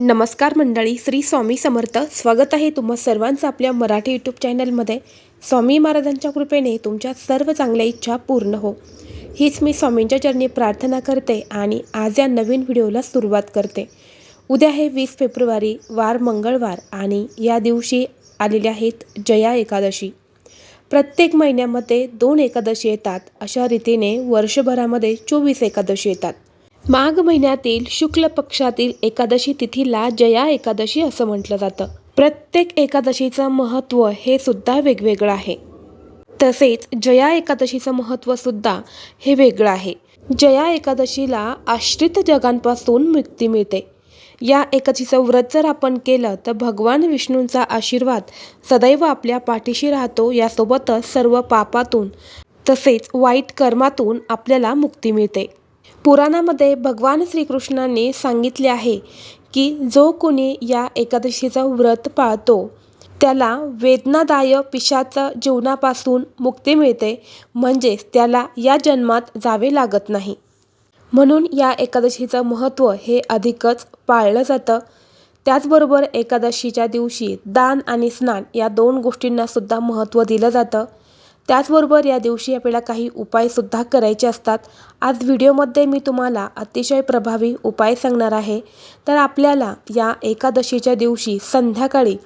नमस्कार मंडळी श्री स्वामी समर्थ. स्वागत आहे तुम्हा सर्वांचं आपल्या मराठी यूट्यूब चॅनलमध्ये स्वामी महाराजांच्या कृपेने तुमच्या सर्व चांगल्या इच्छा पूर्ण हो. हीच मी स्वामींच्या चरणी प्रार्थना करते आणि आज या नवीन व्हिडिओला सुरुवात करते. उद्या आहे वीस फेब्रुवारी वार मंगळवार आणि या दिवशी आलेले आहेत जया एकादशी. प्रत्येक महिन्यामध्ये दोन एकादशी येतात. अशा रीतीने वर्षभरामध्ये चोवीस एकादशी येतात. माघ महिन्यातील शुक्ल पक्षातील एकादशी तिथीला जया एकादशी असं म्हटलं जातं. प्रत्येक एकादशीचं महत्त्व हे सुद्धा वेगवेगळं आहे. तसेच जया एकादशीचं महत्त्व सुद्धा हे वेगळं आहे. जया एकादशीला आश्रित जगांपासून मुक्ती मिळते. या एकादशीचं व्रत जर आपण केलं तर भगवान विष्णूंचा आशीर्वाद सदैव आपल्या पाठीशी राहतो यासोबतच सर्व पापातून तसेच वाईट कर्मातून आपल्याला मुक्ती मिळते. पुराणामध्ये भगवान श्रीकृष्णांनी सांगितले आहे की जो कोणी या एकादशीचं व्रत पाळतो त्याला वेदनादायक पिशाचं जीवनापासून मुक्ती मिळते म्हणजेच त्याला या जन्मात जावे लागत नाही. म्हणून या एकादशीचं महत्त्व हे अधिकच पाळलं जातं. त्याचबरोबर एकादशीच्या दिवशी दान आणि स्नान या दोन गोष्टींनासुद्धा महत्त्व दिलं जातं. त्याचबरोबर या दिवशी आपल्याला काही उपायसुद्धा करायचे असतात. आज व्हिडिओमध्ये मी तुम्हाला अतिशय प्रभावी उपाय सांगणार आहे. तर आपल्याला या एकादशीच्या दिवशी संध्याकाळी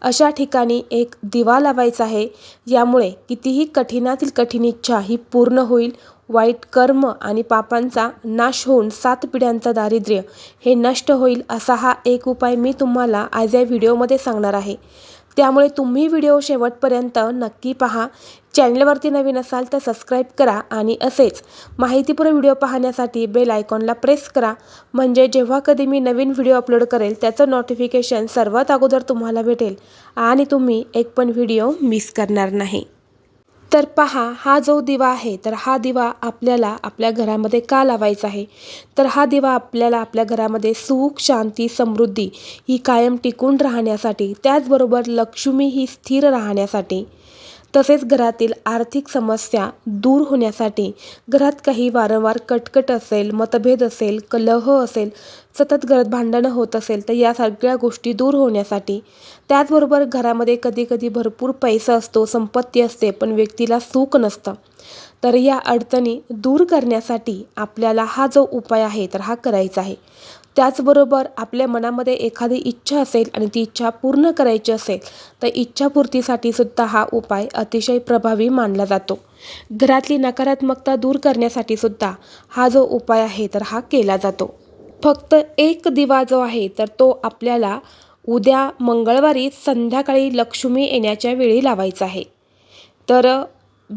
अशा ठिकाणी एक दिवा लावायचा आहे. यामुळे कितीही कठीणातील कठीण इच्छा ही पूर्ण होईल. वाईट कर्म आणि पापांचा नाश होऊन सात पिढ्यांचा दारिद्र्य हे नष्ट होईल असा हा एक उपाय मी तुम्हाला आज या व्हिडिओमध्ये सांगणार आहे. त्यामुळे तुम्ही व्हिडिओ शेवटपर्यंत नक्की पहा. चॅनलवरती नवीन असाल तर सबस्क्राईब करा आणि असेच माहितीपूर्ण व्हिडिओ पाहण्यासाठी बेल आयकॉनला प्रेस करा. म्हणजे जेव्हा कधी मी नवीन व्हिडिओ अपलोड करेल त्याचं नोटिफिकेशन सर्वात अगोदर तुम्हाला भेटेल आणि तुम्ही एक पण व्हिडिओ मिस करणार नाही. तर पहा हा जो दिवा आहे तर हा दिवा आपल्याला आपल्या घरामध्ये का लावायचा आहे? तर हा दिवा आपल्याला आपल्या घरामध्ये सुख शांती समृद्धी ही कायम टिकून राहण्यासाठी त्याचबरोबर लक्ष्मी ही स्थिर राहण्यासाठी तसेच घरातील आर्थिक समस्या दूर होण्यासाठी घरात काही वारंवार कटकट असेल मतभेद असेल कलह असेल सतत घरात भांडणं होत असेल तर या सगळ्या गोष्टी दूर होण्यासाठी त्याचबरोबर घरामध्ये कधीकधी भरपूर पैसा असतो संपत्ती असते पण व्यक्तीला सुख नसतं. तर या अडचणी दूर करण्यासाठी आपल्याला हा जो उपाय आहे तर हा करायचा आहे. त्याचबरोबर आपल्या मनामध्ये एखादी इच्छा असेल आणि ती इच्छा पूर्ण करायची असेल तर इच्छापूर्तीसाठी सुद्धा हा उपाय अतिशय प्रभावी मानला जातो. घरातली नकारात्मकता दूर करण्यासाठी सुद्धा हा जो उपाय आहे तर हा केला जातो. फक्त एक दिवा जो आहे तर तो आपल्याला उद्या मंगळवारी संध्याकाळी लक्ष्मी येण्याच्या वेळी लावायचा आहे. तर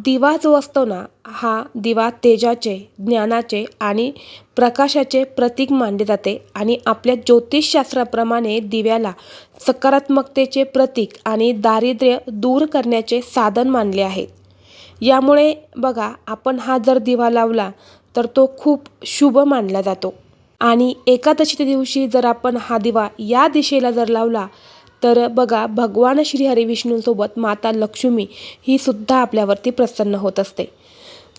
दिवा जो असतो ना हा दिवा तेजाचे ज्ञानाचे आणि प्रकाशाचे प्रतीक मानले जाते आणि आपल्या ज्योतिषशास्त्राप्रमाणे दिव्याला सकारात्मकतेचे प्रतीक आणि दारिद्र्य दूर करण्याचे साधन मानले आहे यामुळे बघा आपण हा जर दिवा लावला तर तो खूप शुभ मानला जातो. आणि एकादशीच्या दिवशी जर आपण हा दिवा या दिशेला जर लावला तर बघा भगवान श्रीहरी विष्णूंसोबत माता लक्ष्मी ही सुद्धा आपल्यावरती प्रसन्न होत असते.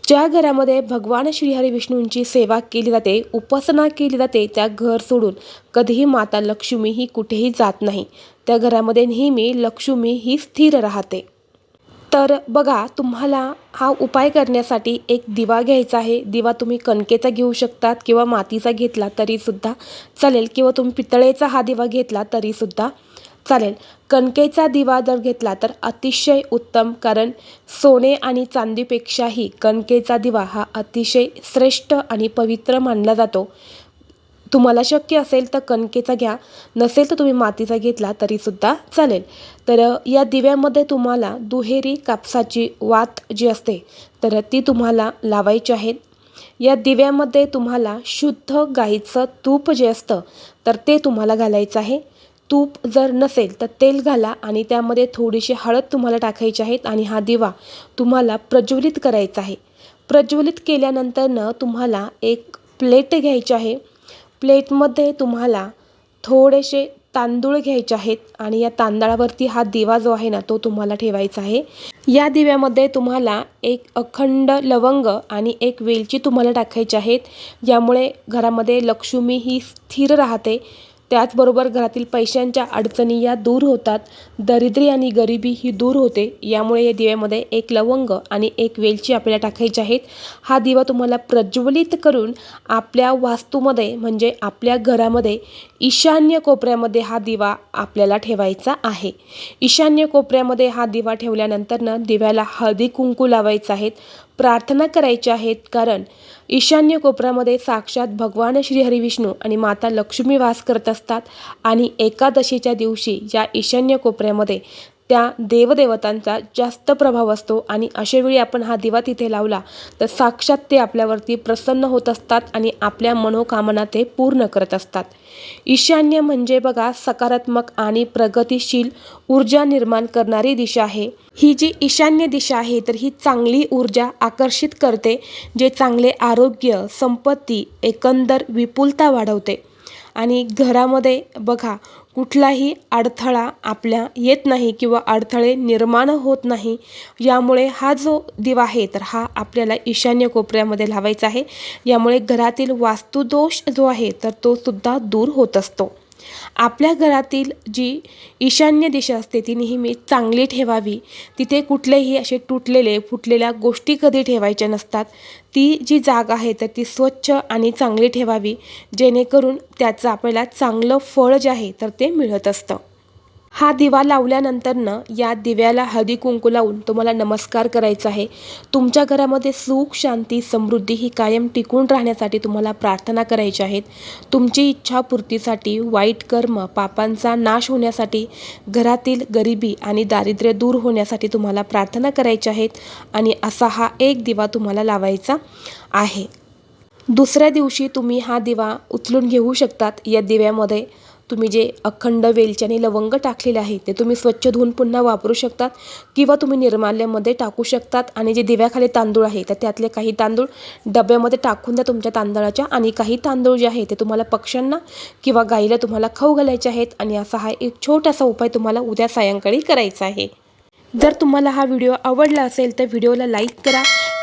ज्या घरामध्ये भगवान श्रीहरी विष्णूंची सेवा केली जाते उपासना केली जाते त्या घर सोडून कधीही माता लक्ष्मी ही कुठेही जात नाही. त्या घरामध्ये नेहमी लक्ष्मी ही स्थिर राहते. तर बघा तुम्हाला हा उपाय करण्यासाठी एक दिवा घ्यायचा आहे. दिवा तुम्ही कणकेचा घेऊ शकतात किंवा मातीचा घेतला तरीसुद्धा चालेल किंवा तुम्ही पितळेचा हा दिवा घेतला तरीसुद्धा चालेल. कणकेचा दिवा जर घेतला तर अतिशय उत्तम कारण सोने आणि चांदीपेक्षाही कणकेचा दिवा हा अतिशय श्रेष्ठ आणि पवित्र मानला जातो. तुम्हाला शक्य असेल तर कणकेचा घ्या नसेल तर तुम्ही मातीचा घेतला तरीसुद्धा चालेल. तर या दिव्यामध्ये तुम्हाला दुहेरी कापसाची वात जी असते तर ती तुम्हाला लावायची आहेत या दिव्यामध्ये तुम्हाला शुद्ध गाईचं तूप जे असतं तर ते तुम्हाला घालायचं आहे. तूप जर नसेल तर तेल घाला आणि त्यामध्ये थोडीशी हळद तुम्हाला टाकायची आहेत आणि हा दिवा तुम्हाला प्रज्वलित करायचा आहे. प्रज्वलित केल्यानंतरनं तुम्हाला एक प्लेट घ्यायची आहे. प्लेटमध्ये तुम्हाला थोडेसे तांदूळ घ्यायचे आहेत आणि या तांदळावरती हा दिवा जो आहे ना तो तुम्हाला ठेवायचा आहे. या दिव्यामध्ये तुम्हाला एक अखंड लवंग आणि एक वेलची तुम्हाला टाकायची आहेत. यामुळे घरामध्ये लक्ष्मी ही स्थिर राहते. त्याचबरोबर घरातील पैशांच्या अडचणी या दूर होतात. दरिद्री आणि गरिबी ही दूर होते. यामुळे या दिव्यामध्ये एक लवंग आणि एक वेलची आपल्याला टाकायची आहेत. हा दिवा तुम्हाला प्रज्वलित करून आपल्या वास्तूमध्ये म्हणजे आपल्या घरामध्ये ईशान्य कोपऱ्यामध्ये हा दिवा आपल्याला ठेवायचा आहे. ईशान्य कोपऱ्यामध्ये हा दिवा ठेवल्यानंतरनं दिव्याला हळदी कुंकू लावायचं आहेत. प्रार्थना करायच्या आहेत कारण ईशान्य कोपऱ्यामध्ये साक्षात भगवान श्री विष्णू आणि माता लक्ष्मी वास करत असतात आणि एकादशीच्या दिवशी या ईशान्य कोपऱ्यामध्ये त्या देवदेवतांचा जास्त प्रभाव असतो आणि अशावेळी आपण हा दिवा तिथे लावला तर साक्षात ते आपल्यावरती प्रसन्न होत असतात आणि आपल्या मनोकामना ते पूर्ण करत असतात. ईशान्य म्हणजे बघा सकारात्मक आणि प्रगतिशील ऊर्जा निर्माण करणारी दिशा आहे. ही जी ईशान्य दिशा आहे तर ही चांगली ऊर्जा आकर्षित करते जे चांगले आरोग्य संपत्ती एकंदर विपुलता वाढवते. आणि घरामध्ये बघा कुठलाही अडथळा आपल्या येत नाही किंवा अडथळे निर्माण होत नाही यामुळे हा जो दिवा आहे तर हा आपल्याला ईशान्य कोपऱ्यामध्ये लावायचा आहे. यामुळे घरातील वास्तुदोष जो आहे तर तो सुद्धा दूर होत असतो. आपल्या घरातील जी ईशान्य दिशा असते ती नेहमी चांगली ठेवावी. तिथे कुठलेही असे तुटलेले फुटलेल्या गोष्टी कधी ठेवायच्या नसतात. ती जी जागा आहे तर ती स्वच्छ आणि चांगली ठेवावी जेणेकरून त्याचं आपल्याला चांगलं फळ जे आहे तर ते मिळत असतं. हा दिवा लावल्यानंतरनं या दिव्याला हळदी कुंकू लावून तुम्हाला नमस्कार करायचा आहे. तुमच्या घरामध्ये सुख शांती समृद्धी ही कायम टिकून राहण्यासाठी तुम्हाला प्रार्थना करायच्या आहेत. तुमची इच्छापूर्तीसाठी वाईट कर्म पापांचा नाश होण्यासाठी घरातील गरिबी आणि दारिद्र्य दूर होण्यासाठी तुम्हाला प्रार्थना करायच्या आहेत आणि असा हा एक दिवा तुम्हाला लावायचा आहे. दुसऱ्या दिवशी तुम्ही हा दिवा उचलून घेऊ शकतात या दिव्यामध्ये. तुम्ही जे अखंड वेलची आणि लवंग टाकलेले आहे ते तुम्ही स्वच्छ धुवून पुन्हा वापरू शकतात किंवा तुम्ही निर्माल्यामध्ये टाकू शकतात. आणि जे दिव्याखाली तांदूळ आहे तर त्यातले काही तांदूळ डब्यामध्ये टाकून द्या तुमच्या तांदळाच्या. आणि काही तांदूळ जे आहे ते तुम्हाला पक्ष्यांना किंवा गाईला तुम्हाला खाऊ घालायचे आहेत. आणि असा हा एक छोटासा उपाय तुम्हाला उद्या सायंकाळी करायचा आहे. जर तुम्हाला हा व्हिडिओ आवडला असेल तर व्हिडिओला लाईक करा.